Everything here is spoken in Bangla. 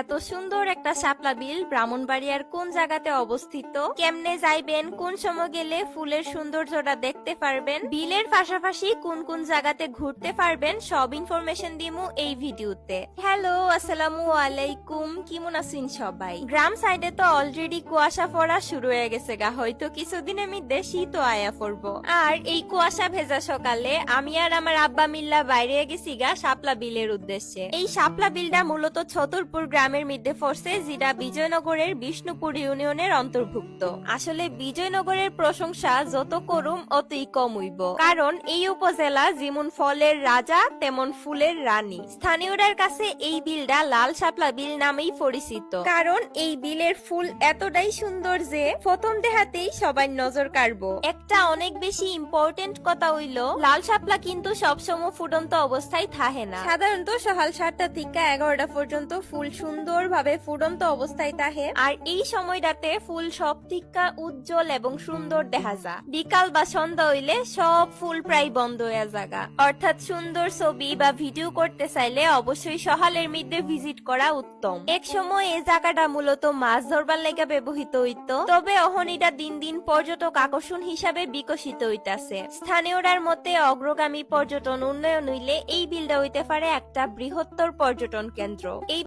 এত সুন্দর একটা শাপলা বিল ব্রাহ্মণবাড়িয়ার কোন জায়গাতে অবস্থিত? কেমনে যাইবেন? কোন সময় গেলে ফুলের সৌন্দর্যটা দেখতে পারবেন? বিলের পাশাপাশি কোন কোন জায়গাতে ঘুরতে পারবেন? সব ইনফরমেশন দিমু এই ভিডিওতে। হ্যালো আসসালামু আলাইকুম। কেমন আছেন সবাই? গ্রাম সাইডে তো অলরেডি কুয়াশা পড়া শুরু হয়ে গেছে গা। হয়তো কিছুদিন আমি মধ্যে শীত আয়া পড়ব। আর এই কুয়াশা ভেজা সকালে আমি আর আমার আব্বা মিল্লা বাইরে গেছি গা শাপলা বিলের উদ্দেশ্যে। এই শাপলা বিলটা মূলত ছতরপুর গ্রামের মধ্যে পড়ছে যেটা বিজয়নগরের বিষ্ণুপুর ইউনিয়নের অন্তর্ভুক্ত। আসলে বিজয়নগরের প্রশংসা যত করুম, অতই কম হইব। কারণ এই উপজেলা যেমন ফলের রাজা, তেমন ফুলের রানী। স্থানীয়দের কাছে এই বিলটা লাল শাপলা বিল নামেই পরিচিত। কারণ এই বিলের ফুল এতটাই সুন্দর যে প্রথম দেখাতেই সবাই নজর কাড়বো। একটা অনেক বেশি ইম্পর্টেন্ট কথা হইল, লাল শাপলা কিন্তু সবসময় ফুটন্ত অবস্থায় থাহে না। সাধারণত সকাল সাতটা থেকে এগারোটা পর্যন্ত ফুল সুন্দর ভাবে ফুটন্ত অবস্থায় থাকে আর এই সময়টাতে ফুল সব থেকে উজ্জ্বল এবং সুন্দর দেখা যায়। বিকাল বা সন্ধ্যা হইলে সব ফুল প্রায় বন্ধ হয়ে জায়গা অর্থাৎ সুন্দর ছবি বা ভিডিও করতে চাইলে অবশ্যই সকালের মধ্যে ভিজিট করা উত্তম। এক সময় এই জায়গাটা মূলত মাছ ধরবার লেগে ব্যবহৃত হইতো। তবে অহনিটা দিন দিন পর্যটক আকর্ষণ হিসাবে বিকশিত হইতাছে। স্থানীয়রার মতে অগ্রগামী পর্যটন উন্নয়ন হইলে এই বিলটা হইতে পারে একটা বৃহত্তর পর্যটন কেন্দ্র। এই